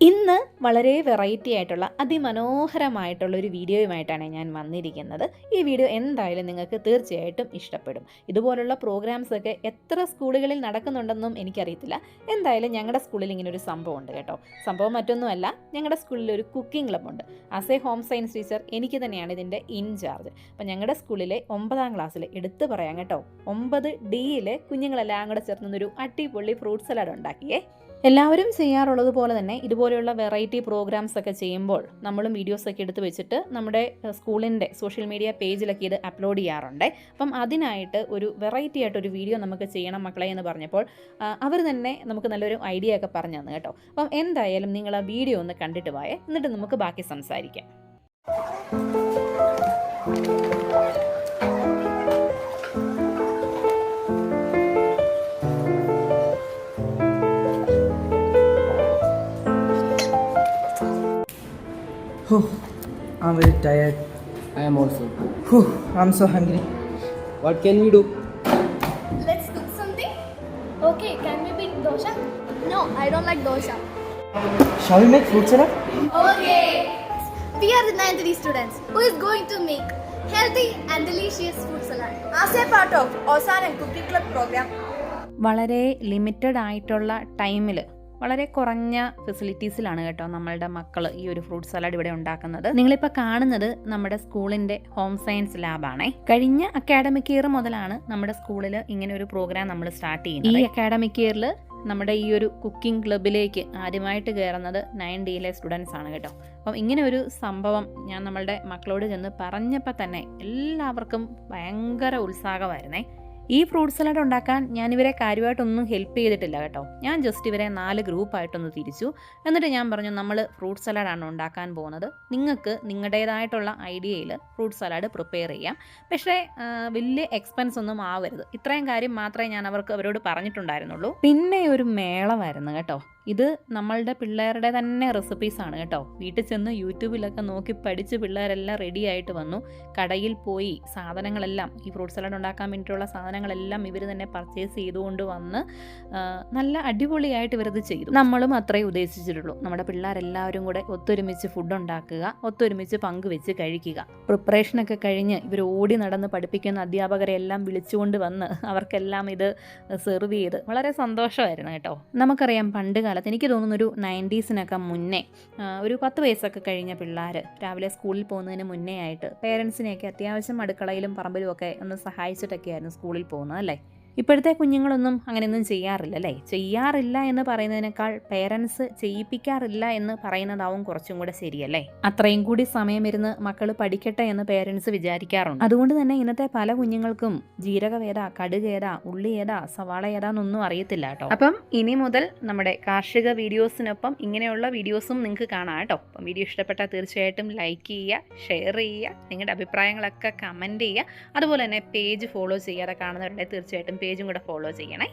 ഇന്ന് വളരെ വെറൈറ്റി ആയിട്ടുള്ള അതിമനോഹരമായിട്ടുള്ള ഒരു വീഡിയോയുമായിട്ടാണ് ഞാൻ വന്നിരിക്കുന്നത്. ഈ വീഡിയോ എന്തായാലും നിങ്ങൾക്ക് തീർച്ചയായിട്ടും ഇഷ്ടപ്പെടും. ഇതുപോലുള്ള പ്രോഗ്രാംസ് ഒക്കെ എത്ര സ്കൂളുകളിൽ നടക്കുന്നുണ്ടെന്നും എനിക്കറിയത്തില്ല. എന്തായാലും ഞങ്ങളുടെ സ്കൂളിൽ ഇങ്ങനെ ഒരു സംഭവം ഉണ്ട് കേട്ടോ. സംഭവം മറ്റൊന്നുമല്ല ഞങ്ങളുടെ സ്കൂളിൽ ഒരു cooking ക്ലബ്ബുണ്ട് as a home science teacher എനിക്ക് തന്നെയാണ് ഇതിന്റെ ഇൻചാർജ് അപ്പം ഞങ്ങളുടെ സ്കൂളിലെ ഒമ്പതാം ക്ലാസ്സിൽ എടുത്തു പറയാം കേട്ടോ. ഒമ്പത് ഡിയിലെ കുഞ്ഞുങ്ങളെല്ലാം കൂടെ ചേർന്നൊരു അടിപൊളി ഫ്രൂട്ട് സലാഡ് ഉണ്ടാക്കിയേ. എല്ലാവരും ചെയ്യാറുള്ളത് പോലെ തന്നെ ഇതുപോലെയുള്ള വെറൈറ്റി പ്രോഗ്രാംസ് ഒക്കെ ചെയ്യുമ്പോൾ നമ്മളും വീഡിയോസ് ഒക്കെ എടുത്ത് വെച്ചിട്ട് നമ്മുടെ സ്കൂളിന്റെ സോഷ്യൽ മീഡിയ പേജിലൊക്കെ ഇത് അപ്ലോഡ് ചെയ്യാറുണ്ട്. അപ്പം അതിനായിട്ട് ഒരു വെറൈറ്റി ആയിട്ട് ഒരു വീഡിയോ നമുക്ക് ചെയ്യണം മക്കളെ എന്ന് പറഞ്ഞപ്പോൾ അവർ തന്നെ നമുക്ക് നല്ലൊരു ഐഡിയ ഒക്കെ പറഞ്ഞു തന്നു കേട്ടോ. അപ്പം എന്തായാലും നിങ്ങൾ ആ വീഡിയോ ഒന്ന് കണ്ടിട്ട് പോയേ എന്നിട്ട് നമുക്ക് ബാക്കി സംസാരിക്കാം. I'm very tired. I am also. I'm so hungry. What can we do? Let's cook something. Okay, can we make dosa? No, I don't like dosa. Shall we make fruit salad? Okay. We are the 9th D students who is going to make healthy and delicious fruit salad. As a part of Osan and Cooking Club program, വളരെ limited ആയിട്ടുള്ള ടൈമിൽ വളരെ കുറഞ്ഞ ഫെസിലിറ്റീസിലാണ് കേട്ടോ നമ്മളുടെ മക്കൾ ഈ ഒരു ഫ്രൂട്ട് സലാഡ് ഇവിടെ ഉണ്ടാക്കുന്നത്. നിങ്ങളിപ്പോൾ കാണുന്നത് നമ്മുടെ സ്കൂളിന്റെ ഹോം സയൻസ് ലാബാണേ കഴിഞ്ഞ അക്കാഡമിക് ഇയർ മുതലാണ് നമ്മുടെ സ്കൂളിൽ ഇങ്ങനെ ഒരു പ്രോഗ്രാം നമ്മൾ സ്റ്റാർട്ട് ചെയ്യുന്നത്. ഈ അക്കാഡമിക് ഇയറിൽ നമ്മുടെ ഈ ഒരു കുക്കിംഗ് ക്ലബിലേക്ക് ആദ്യമായിട്ട് കയറുന്നത് നയൻ ഡിയിലെ സ്റ്റുഡൻസ് ആണ് കേട്ടോ. അപ്പം ഇങ്ങനെ ഒരു സംഭവം ഞാൻ നമ്മളുടെ മക്കളോട് ചെന്ന് പറഞ്ഞപ്പോൾ തന്നെ എല്ലാവർക്കും ഭയങ്കര ഉത്സാഹമായിരുന്നേ. ഈ ഫ്രൂട്ട് സലാഡ് ഉണ്ടാക്കാൻ ഞാൻ ഇവരെ കാര്യമായിട്ടൊന്നും ഹെൽപ്പ് ചെയ്തിട്ടില്ല കേട്ടോ. ഞാൻ ജസ്റ്റ് ഇവരെ നാല് ഗ്രൂപ്പായിട്ടൊന്ന് തിരിച്ചു. എന്നിട്ട് ഞാൻ പറഞ്ഞു നമ്മൾ ഫ്രൂട്ട് സലാഡാണ് ഉണ്ടാക്കാൻ പോകുന്നത്. നിങ്ങൾക്ക് നിങ്ങളുടേതായിട്ടുള്ള ഐഡിയയിൽ ഫ്രൂട്ട് സലാഡ് പ്രിപ്പയർ ചെയ്യാം. പക്ഷേ വലിയ എക്സ്പെൻസ് ഒന്നും ആവരുത്. ഇത്രയും കാര്യം മാത്രമേ ഞാൻ അവർക്ക് അവരോട് പറഞ്ഞിട്ടുണ്ടായിരുന്നുള്ളൂ. പിന്നെ ഒരു മേളമായിരുന്നു കേട്ടോ. ഇത് നമ്മളുടെ പിള്ളേരുടെ തന്നെ റെസിപ്പീസാണ് കേട്ടോ. വീട്ടിൽ ചെന്ന് യൂട്യൂബിലൊക്കെ നോക്കി പഠിച്ച് പിള്ളേരെല്ലാം റെഡി ആയിട്ട് വന്നു. കടയിൽ പോയി സാധനങ്ങളെല്ലാം ഈ ഫ്രൂട്ട് സലാഡ് ഉണ്ടാക്കാൻ വേണ്ടിയിട്ടുള്ള സാധനങ്ങളെല്ലാം ഇവർ തന്നെ പർച്ചേസ് ചെയ്തുകൊണ്ട് വന്ന് നല്ല അടിപൊളിയായിട്ട് ഇവരത് ചെയ്തു. നമ്മളും അത്രേ ഉദ്ദേശിച്ചിട്ടുള്ളൂ. നമ്മുടെ പിള്ളേരെല്ലാവരും കൂടെ ഒത്തൊരുമിച്ച് ഫുഡ് ഉണ്ടാക്കുക ഒത്തൊരുമിച്ച് പങ്കുവെച്ച് കഴിക്കുക. പ്രിപ്പറേഷനൊക്കെ കഴിഞ്ഞ് ഇവർ ഓടി നടന്ന് പഠിപ്പിക്കുന്ന അധ്യാപകരെ എല്ലാം വിളിച്ചുകൊണ്ട് വന്ന് അവർക്കെല്ലാം ഇത് സെർവ് ചെയ്ത് വളരെ സന്തോഷമായിരുന്നു കേട്ടോ. നമുക്കറിയാം പണ്ട് കാലത്ത് എനിക്ക് തോന്നുന്നു ഒരു നയന്റീസിനൊക്കെ മുന്നേ ഒരു പത്ത് വയസ്സൊക്കെ കഴിഞ്ഞ പിള്ളേർ രാവിലെ സ്കൂളിൽ പോകുന്നതിന് മുന്നേ ആയിട്ട് പേരൻസിനെയൊക്കെ അത്യാവശ്യം അടുക്കളയിലും പറമ്പിലും ഒക്കെ ഒന്ന് സഹായിച്ചിട്ടൊക്കെയായിരുന്നു സ്കൂളിൽ പോകുന്നത് അല്ലേ? ഇപ്പോഴത്തെ കുഞ്ഞുങ്ങളൊന്നും അങ്ങനെയൊന്നും ചെയ്യാറില്ല അല്ലേ ചെയ്യാറില്ല എന്ന് പറയുന്നതിനേക്കാൾ പേരൻസ് ചെയ്യിപ്പിക്കാറില്ല എന്ന് പറയുന്നതാവും കുറച്ചും കൂടെ ശരിയല്ലേ? അത്രയും കൂടി സമയം ഇരുന്ന് മക്കൾ പഠിക്കട്ടെ എന്ന് പേരൻസ് വിചാരിക്കാറുണ്ട്. അതുകൊണ്ട് തന്നെ ഇന്നത്തെ പല കുഞ്ഞുങ്ങൾക്കും ജീരകവേദ കടുകേത ഏതാ സവാള ഏതാന്നൊന്നും അറിയത്തില്ല കേട്ടോ. അപ്പം ഇനി മുതൽ നമ്മുടെ കാർഷിക വീഡിയോസിനൊപ്പം ഇങ്ങനെയുള്ള വീഡിയോസും നിങ്ങൾക്ക് കാണാം കേട്ടോ. അപ്പം വീഡിയോ ഇഷ്ടപ്പെട്ടാൽ തീർച്ചയായിട്ടും ലൈക്ക് ചെയ്യുക ഷെയർ ചെയ്യുക നിങ്ങളുടെ അഭിപ്രായങ്ങളൊക്കെ കമന്റ് ചെയ്യുക. അതുപോലെ തന്നെ പേജ് ഫോളോ ചെയ്യാതെ കാണുന്നവരുടെ തീർച്ചയായിട്ടും പേജും കൂടെ ഫോളോ ചെയ്യണേ.